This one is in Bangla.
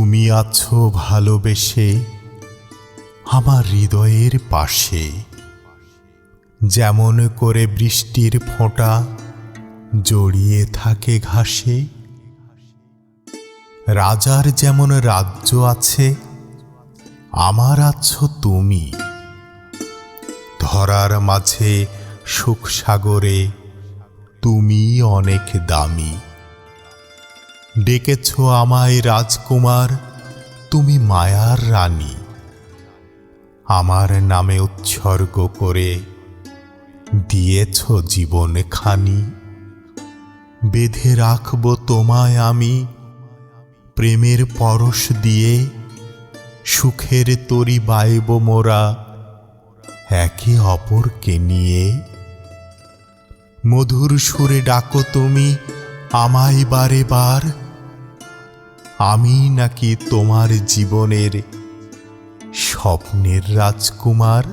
তুমি আছো ভালোবেসে, আমার হৃদয়ের পাশে। যেমন করে বৃষ্টির ফোঁটা জড়িয়ে থাকে ঘাসে, রাজার যেমন রাজ্য আছে, আমার আছো তুমি। ধরার মাঝে সুখ সাগরে তুমি অনেক দামি। ডেকেছ আমায় রাজকুমার, তুমি মায়ার রানী। আমার নামে উৎসর্গ করে দিয়েছ জীবন খানি। বেঁধে রাখব তোমায় আমি প্রেমের পরশ দিয়ে, সুখের তরি বাইব মোরা একে অপরকে নিয়ে। মধুর সুরে ডাকো তুমি আমায় বারে বার আমি নাকি তোমার জীবনের স্বপ্নের রাজকুমার?